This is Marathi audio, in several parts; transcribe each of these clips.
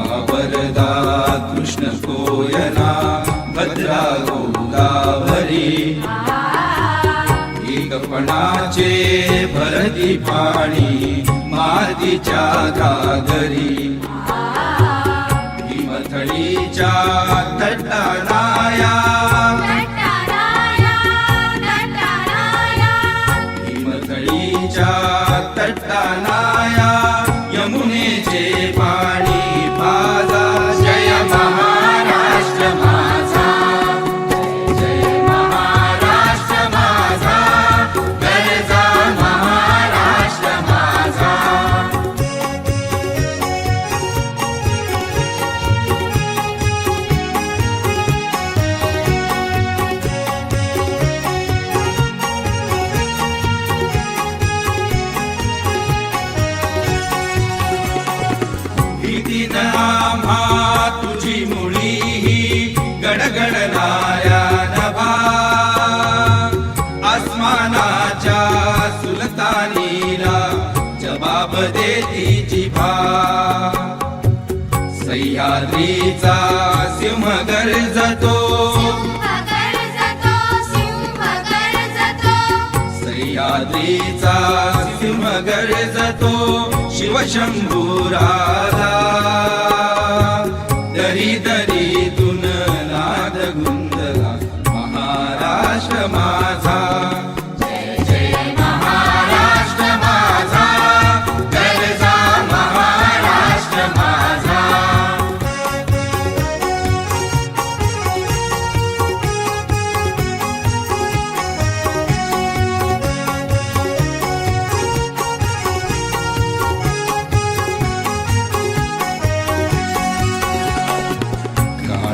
महावरदा कृष्ण कोयना भद्रा गोदावरी. एकपणाचे भरती पाणी मातीच्या गागरी देती जिभा सह्याद्रीचा सिंह गरजतो सिंह गरजतो सिंह गरजतो सह्याद्रीचा सिंह गरजतो शिवशंभुराला दरी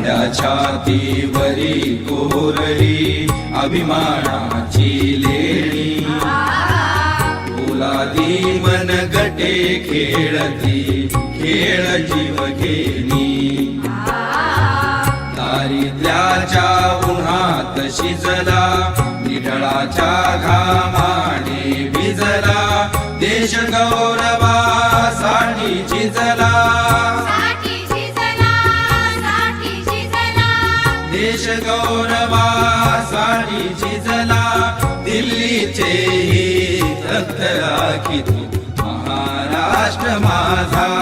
काळ्या छातीवरी कोरली अभिमानाची लेणी. पोलादी मन गटे खेळती खेळ जीव घेणी. दारिद्र्याच्या उन्हात शिजला निढळाच्या घामाने भिजला देश गौरवासाठी झिजला. देश गौरवासाठी झिजला दिल्लीचे ही तख्तरा की तू महाराष्ट्र माझा.